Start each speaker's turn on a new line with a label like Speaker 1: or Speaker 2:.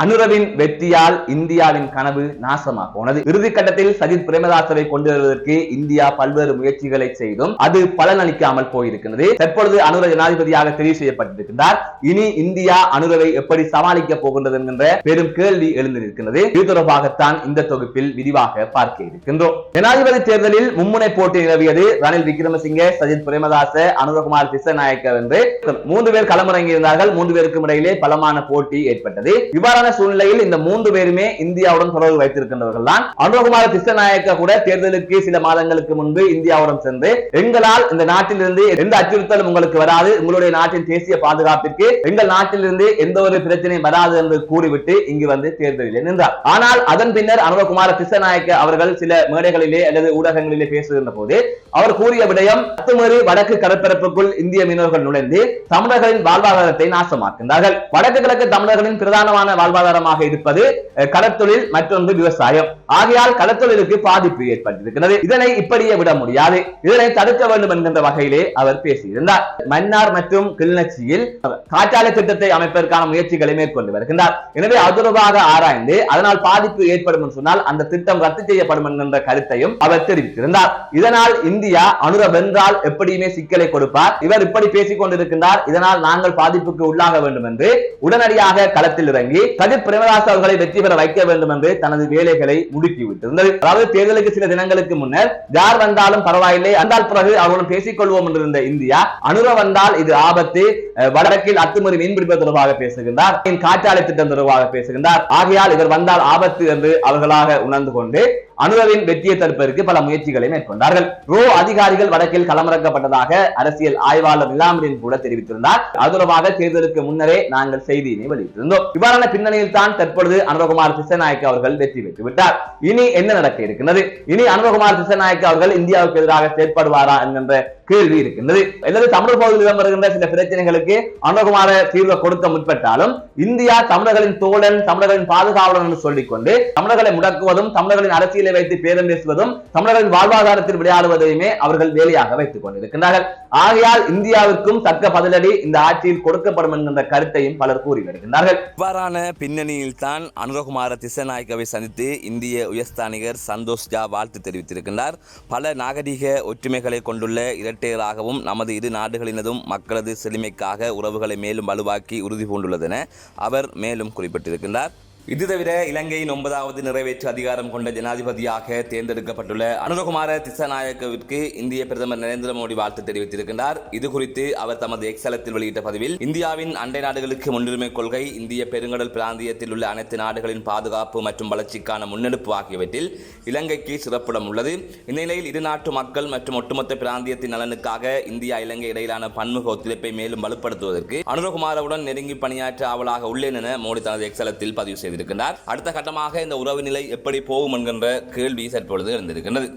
Speaker 1: அனுரவின் வெற்றியால் இந்தியாவின் கனவு நாசமாக போனது. இறுதிக்கட்டத்தில் சஜித் பிரேமதாசவை கொண்டு வருவதற்கு இந்தியா பல்வேறு முயற்சிகளை செய்தும் அது பலனளிக்காமல் போயிருக்கிறது. தற்பொழுது அனுர ஜனாதிபதியாக தெரிவு செய்யப்பட்டிருக்கிறார் இனி இந்தியா அனுரவை எப்படி சமாளிக்க போகின்றது என்கின்ற பெரும் கேள்வி எழுந்திருக்கிறது இது தொடர்பாகத்தான் இந்த தொகுப்பில் விரிவாக பார்க்க இருக்கின்றோம். ஜனாதிபதி தேர்தலில் மும்முனை போட்டி நிலவியது ரணில் விக்ரமசிங்கே சஜித் பிரேமதாச அனுரகுமார் திசநாயக்க என்று. மூன்று பேர் களமிறங்கியிருந்தார்கள். மூன்று பேருக்கும் இடையிலே பலமான போட்டி ஏற்பட்டது. இவ்வாறான சூழ்நிலையில் இந்த மூன்று பேருமே இந்தியாவுடன் தொடர்பு வைத்திருக்கின்றவர்கள் தான் அனுரகுமார திசநாயக்க கூட தேர்தலுக்கு சில மாதங்களுக்கு முன்பு இந்தியாவுடன் சென்று எங்களால் இந்த நாட்டிலிருந்து எந்த அச்சுறுத்தலும் உங்களுக்கு வராது உங்களுடைய நாட்டின் தேசிய பாதுகாப்பிற்கு எங்கள் நாட்டிலிருந்து எந்த ஒரு பிரச்சனையும் வராது என்று கூறிவிட்டு இங்கு வந்து தேர்தலில் நின்றார். ஆனால் அதன் பின்னர் அனுரகுமார திசநாயக்க அவர்கள் சில மேடைகளிலே அல்லது ஊடகங்களிலே பேசுகின்ற போது அவர் கூறிய விடயம் அத்துமீறி வடக்கு கடற்பரப்புக்குள் இந்திய மீனவர்கள் நுழைந்து தமிழர்களின் வாழ்வாதாரத்தை நாசமாக்கின்றார்கள் வடக்கு கிழக்கு தமிழர்களின் பிரதானமான வாழ்வாதாரமாக இருப்பது அஹ், கடற்தொழில் மற்றொன்று விவசாயம். ஆகையால் கடற்தொழிலுக்கு பாதிப்பு ஏற்பட்டிருக்கிறது. இதனை இப்படியே விட முடியாது. இதனை தடுக்க வேண்டும் என்கின்ற வகையிலே அவர் பேசியிருந்தார். மன்னார் மற்றும் கிளிநொச்சியில் காற்றாலை திட்டத்தை அமைப்பதற்கான முயற்சிகளை மேற்கொண்டு வருகின்றார். எனவே அதுரவாக ஆராய்ந்து அதனால் பாதிப்பு ஏற்படும் என்று சொன்னால் அந்த திட்டம் ரத்து செய்யப்படும் என்கின்ற கருத்தையும் அவர் தெரிவித்திருந்தார். இதனால் இந்தியா அனுர வென்றால் எப்படியுமே சிக்கலை கொடுப்பார். இவர் இப்படி பேசிக் கொண்டிருக்கின்றார் இதனால் நாங்கள் பாதிப்புக்கு உள்ளாக வேண்டும் என்று உடனடியாக களத்தில் இறங்கி சஜித் பிரேமதாஸ் அவர்களை வெற்றி பெற வைக்க வேண்டும் என்று தனது வேலைகளை முடுக்கிவிட்டிருந்தது. அதாவது தேர்தலுக்கு சில தினங்களுக்கு முன்னர் யார் வந்தாலும் பரவாயில்லை அந்த பிறகு அவர்களும் பேசிக் கொள்வோம் என்றிருந்த இந்தியா அனுர வந்தால் இது ஆபத்து அஹ், வடக்கில் அத்துமீறி மீன்பிடிப்பது தொடர்பாக பேசுகின்றார் காற்றாலை திட்டம் தொடர்பாக பேசுகின்றார். ஆகையால் இவர் வந்தால் ஆபத்து என்று அவர்களாக உணர்ந்து கொண்டு அனுரவின் வெற்றியை தடுப்பதற்கு பல முயற்சிகளை மேற்கொண்டார்கள். ரோ அதிகாரிகள் வடக்கில் களமிறக்கப்பட்டதாக அரசியல் ஆய்வாளர் நிலாமரின் கூட தெரிவித்திருந்தார். அது தொடர்பாக தேர்தலுக்கு முன்னரே நாங்கள் செய்தியினை வெளியிட்டிருந்தோம். இவ்வாறான பின்னணியில் தான் தற்பொழுது அனுரகுமார் திசநாயக்க அவர்கள் வெற்றி பெற்று விட்டார் இனி என்ன நடக்க இருக்கின்றது? இனி அனுரகுமார் திசநாயக்க அவர்கள் இந்தியாவுக்கு எதிராக செயற்படுவாரா என்கின்ற கேள்வி இருக்கின்றது. அல்லது தமிழர் பகுதியில் வருகின்ற சில பிரச்சனைகளுக்கு அனுகுமார தீர்வு கொடுக்க முற்பட்டாலும் இந்தியா தமிழர்களின் தோழன் தமிழர்களின் பாதுகாவலன் என்று சொல்லிக்கொண்டு தமிழர்களை முடக்குவதும் தமிழர்களின் அரசியலை வைத்து பேரம் பேசுவதும் தமிழர்களின் வாழ்வாதாரத்தில் விளையாடுவதையுமே அவர்கள் வேலையாக வைத்துக் கொண்டிருக்கின்றார்கள். ஆகையால் இந்தியாவிற்கும் தக்க பதிலடி இந்த ஆட்சியில் கொடுக்கப்படும் என்கின்ற கருத்தையும் பலர் கூறி வருகின்றார்கள்.
Speaker 2: இவ்வாறான பின்னணியில் தான் அனுரகுமார திசநாயக்கவை சந்தித்து இந்திய உயர்ஸ்தானிகர் சந்தோஷ் ஜா வாழ்த்து தெரிவித்திருக்கின்றார். பல நாகரிக ஒற்றுமைகளை கொண்டுள்ள இரட்டையராகவும் நமது இரு நாடுகளினதும் மக்களது செழுமைக்காக உறவுகளை மேலும் வலுவாக்கி உறுதி பூண்டுள்ளதென அவர் மேலும் குறிப்பிட்டிருக்கின்றார். இது தவிர இலங்கையின் ஒன்பதாவது நிறைவேற்று அதிகாரம் கொண்ட ஜனாதிபதியாக தேர்ந்தெடுக்கப்பட்டுள்ள அனுரகுமார திசநாயக்கவிற்கு இந்திய பிரதமர் நரேந்திர மோடி வாழ்த்து தெரிவித்திருக்கின்றார். இது குறித்து அவர் தமது எக்ஸலத்தில் வெளியிட்ட பதிவில் இந்தியாவின் அண்டை நாடுகளுக்கு முன்னுரிமை கொள்கை இந்திய பெருங்கடல் பிராந்தியத்தில் உள்ள அனைத்து நாடுகளின் பாதுகாப்பு மற்றும் வளர்ச்சிக்கான முன்னெடுப்பு ஆகியவற்றில் இலங்கைக்கு சிறப்பிடம் உள்ளது. இந்நிலையில் இரு நாட்டு மக்கள் மற்றும் ஒட்டுமொத்த பிராந்தியத்தின் நலனுக்காக இந்தியா இலங்கை இடையிலான பன்முக ஒத்துழைப்பை மேலும் வலுப்படுத்துவதற்கு அனுரகுமாரவுடன் நெருங்கி பணியாற்ற ஆவலாக உள்ளேன் என மோடி தனது எக்ஸலத்தில் பதிவு செய்தார் செய்திருக்கின்றார் அடுத்த கட்டமாக இந்த உறவு நிலை எப்படி போகும் என்கின்ற கேள்வி தற்பொழுது இருந்திருக்கின்றது